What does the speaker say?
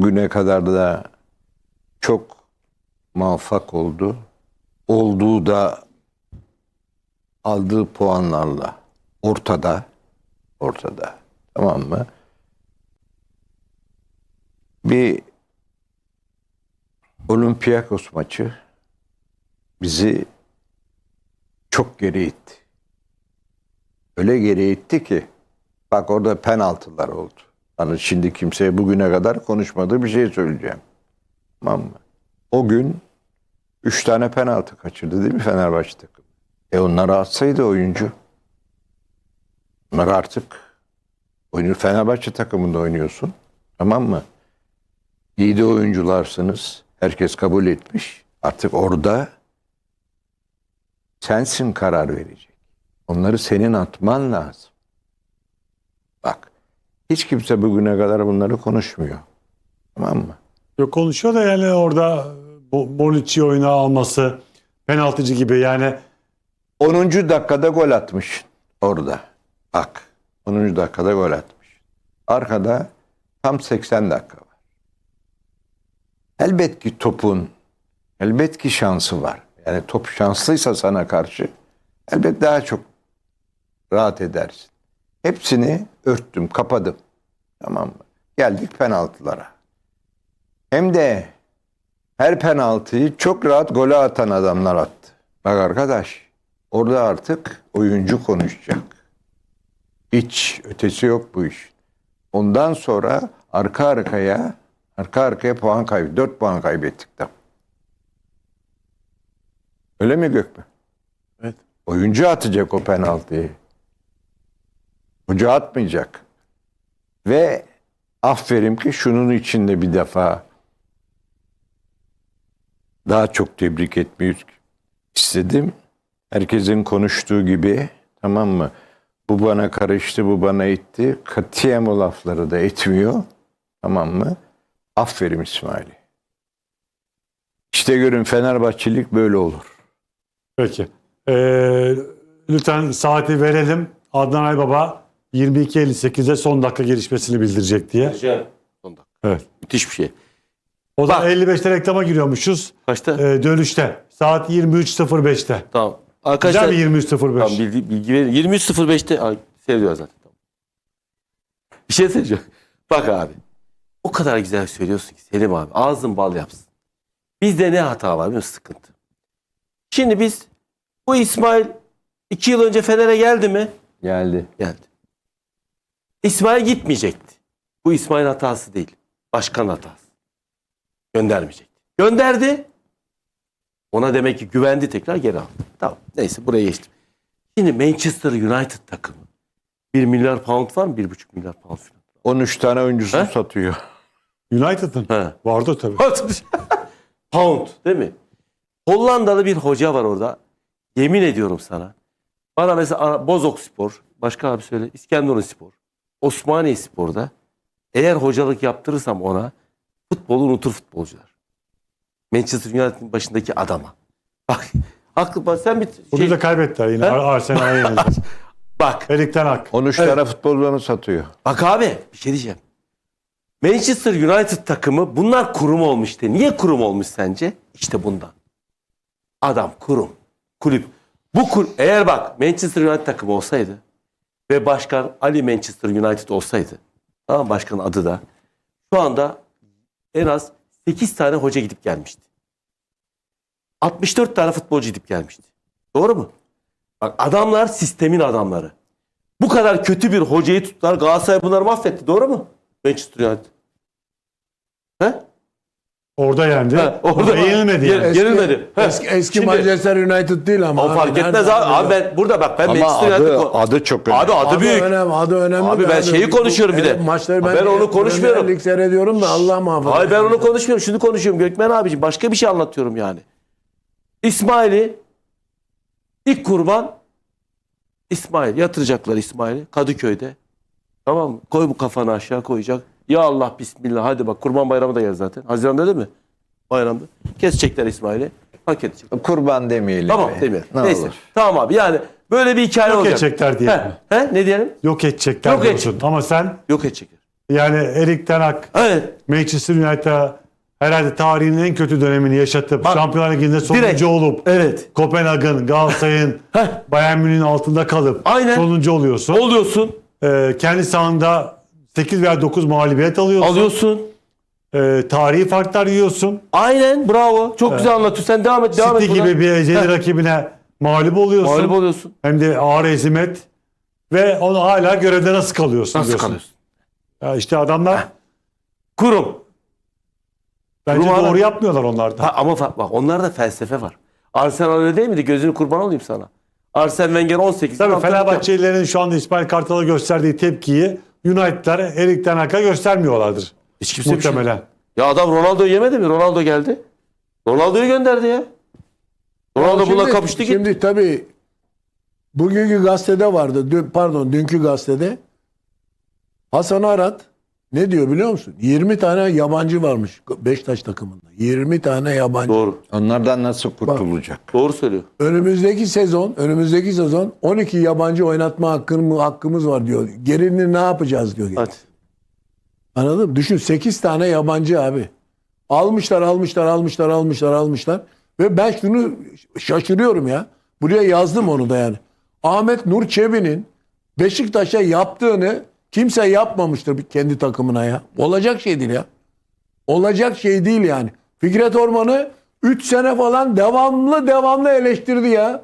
bugüne kadar da çok muvaffak oldu. Olduğu da aldığı puanlarla ortada. Ortada. Tamam mı? Bir Olympiakos maçı bizi çok geri itti. Öyle geri itti ki bak orada penaltılar oldu. Hani şimdi kimseye bugüne kadar konuşmadığı bir şey söyleyeceğim. Tamam mı? O gün üç tane penaltı kaçırdı değil mi Fenerbahçe takımı? E onları atsaydı oyuncu. Onlar artık oyunu Fenerbahçe takımında oynuyorsun. Tamam mı? İyi de oyuncularsınız. Herkes kabul etmiş. Artık orada sensin karar verecek. Onları senin atman lazım. Bak. Hiç kimse bugüne kadar bunları konuşmuyor. Tamam mı? Yok konuşuyor da yani orada Bo- Bonucci oyuna alması penaltıcı gibi yani 10. dakikada gol atmış orada. Bak. 10. dakikada gol atmış. Arkada tam 80 dakika var. Elbet ki topun elbet ki şansı var. Yani top şanslıysa sana karşı elbet daha çok rahat edersin. Hepsini örttüm, kapadım. Tamam mı? Geldik penaltılara. Hem de her penaltıyı çok rahat gole atan adamlar attı. Bak arkadaş, orada artık oyuncu konuşacak. Hiç ötesi yok bu iş. Ondan sonra arka arkaya arka arkaya puan kaybı. Dört puan kaybettik de. Öyle mi Gökmen? Evet. Oyuncu atacak o penaltıyı. Hoca atmayacak. Ve aferin ki şunun içinde bir defa daha çok tebrik etmeyi istedim. Herkesin konuştuğu gibi tamam mı? Bu bana karıştı, bu bana itti. Katiyen o lafları da etmiyor. Tamam mı? Aferin İsmail'i. İşte görün Fenerbahçelik böyle olur. peki. Ee, lütfen saati verelim. Adnan Aybaba 22.58'de son dakika gelişmesini bildirecek diye. Son dakika. Evet. Müthiş bir şey. O da Bak. 55'te reklama giriyormuşuz. Kaçta? Ee, dönüşte. Saat 23.05'te. Tamam. Güzel Arkadaşlar mi 23.05? tamam, bilgi, bilgi verin. 23.05'te Ay, seviyor zaten. Tamam. Bir şey söyleyeceğim. Bak abi. O kadar güzel söylüyorsun ki Selim abi. Ağzın bal yapsın. Bizde ne hata var biliyor musun? Sıkıntı. Şimdi biz bu İsmail iki yıl önce Fener'e geldi mi? Geldi. Geldi. İsmail gitmeyecekti. Bu İsmail hatası değil. Başkan hatası. Göndermeyecekti. Gönderdi. Ona demek ki güvendi tekrar geri aldı. Tamam. Neyse buraya geçtim. Şimdi Manchester United takımı. 1 milyar pound var mı? 1,5 milyar pound falan. 13 tane oyuncusunu He? satıyor. United'ın. He. Vardı tabii. pound değil mi? Hollandalı bir hoca var orada. Yemin ediyorum sana. Bana mesela Bozok Spor, başka abi söyle, İskenderun Spor, Osmaniye Spor'da eğer hocalık yaptırırsam ona futbolu unutur futbolcular. Manchester United'in başındaki adama. Bak aklı bak sen bir Bugün şey, de kaybettiler yine. He? Ar- Arsenal'e yenildi. bak 13 Hak. 13 tane futbolcularını satıyor. Bak abi bir şey diyeceğim. Manchester United takımı bunlar kurum olmuş işte. Niye kurum olmuş sence? İşte bundan. Adam kurum. Kulüp. Bu kur eğer bak Manchester United takımı olsaydı ve başkan Ali Manchester United olsaydı tamam başkanın adı da şu anda en az 8 tane hoca gidip gelmişti. 64 tane futbolcu gidip gelmişti. Doğru mu? Bak adamlar sistemin adamları. Bu kadar kötü bir hocayı tuttular. Galatasaray bunları mahvetti. Doğru mu? Manchester United. He? Orada yendi. Ha, orada Orada yenilmedi yani. Yer- Yenilmedi. He. Eski, eski Şimdi- Manchester United değil ama. O fark Abi, etmez nerede- abi. Abi ben burada bak ben Ama Manchester adı, United adı çok önemli. Abi adı, Adı büyük. önemli, adı önemli. Abi ben şeyi bu- konuşuyorum bir de. evet, Maçları Ben onu konuşmuyorum. Lig seyrediyorum da Allah muhafaza. Hayır ben onu konuşmuyorum. Şunu konuşuyorum Gökmen abiciğim. Başka bir şey anlatıyorum yani. İsmail'i ilk kurban İsmail. Yatıracaklar İsmail'i Kadıköy'de. Tamam mı? Koy bu kafanı aşağı koyacak. Ya Allah bismillah hadi bak kurban bayramı da gel zaten. Haziran'da değil mi? Bayramda. Kesecekler İsmail'i. Hak edecek. Kurban demeyelim. Tamam be. demeyelim. Ne Neyse. olur. Tamam abi yani böyle bir hikaye Yok olacak. edecekler diyelim. He, he, ne diyelim? Yok edecekler Yok diyorsun. Ama sen Yok edecekler. Yani Erik Ten Hag Evet. Manchester United'a herhalde tarihinin en kötü dönemini yaşatıp Bak, Şampiyonlar Ligi'nde sonuncu direkt. olup Evet. Kopenhag'ın, Galatasaray'ın. Bayern Münih'in altında kalıp Aynen. sonuncu oluyorsun. Oluyorsun. Ee, kendi sahanda 8 veya 9 mağlubiyet alıyorsun. Alıyorsun. Ee, tarihi farklar yiyorsun. Aynen bravo. Çok güzel anlatıyorsun. Sen devam et. Devam City et. buradan. gibi bir ezeli rakibine mağlup oluyorsun. Mağlup oluyorsun. Hem de ağır ezimet. Ve onu hala görevde nasıl kalıyorsun Nasıl diyorsun. kalıyorsun? Ya işte adamlar Kurum. bence Kurum doğru adam- yapmıyorlar onlar da. Ha, ama fa- bak onlarda felsefe var. Arsenal öyle değil miydi? Gözünü kurban olayım sana. Arsene Wenger 18. Tabii Fenerbahçelilerin şu anda İsmail Kartal'a gösterdiği tepkiyi United'lar Erik Ten Hag'a göstermiyorlardır. Hiç kimse bir şey- Muhtemelen. Ya adam Ronaldo'yu yemedi mi? Ronaldo geldi. Ronaldo'yu gönderdi ya. Ronaldo bununla kapıştı gitti. Şimdi tabii bugünkü gazetede vardı. Dün, pardon dünkü gazetede. Hasan Arat ne diyor biliyor musun? 20 tane yabancı varmış Beşiktaş takımında. 20 tane yabancı. Doğru. Onlardan nasıl kurtulacak? Doğru söylüyor. Önümüzdeki sezon, önümüzdeki sezon 12 yabancı oynatma hakkımız, hakkımız var diyor. Gerini ne yapacağız diyor. Hadi. Anladın mı? Düşün 8 tane yabancı abi. Almışlar, almışlar, almışlar, almışlar, almışlar. Ve ben şunu şaşırıyorum ya. Buraya yazdım onu da yani. Ahmet Nur Çebi'nin Beşiktaş'a yaptığını kimse yapmamıştır kendi takımına ya. Olacak şey değil ya. Olacak şey değil yani. Fikret Orman'ı 3 sene falan devamlı devamlı eleştirdi ya.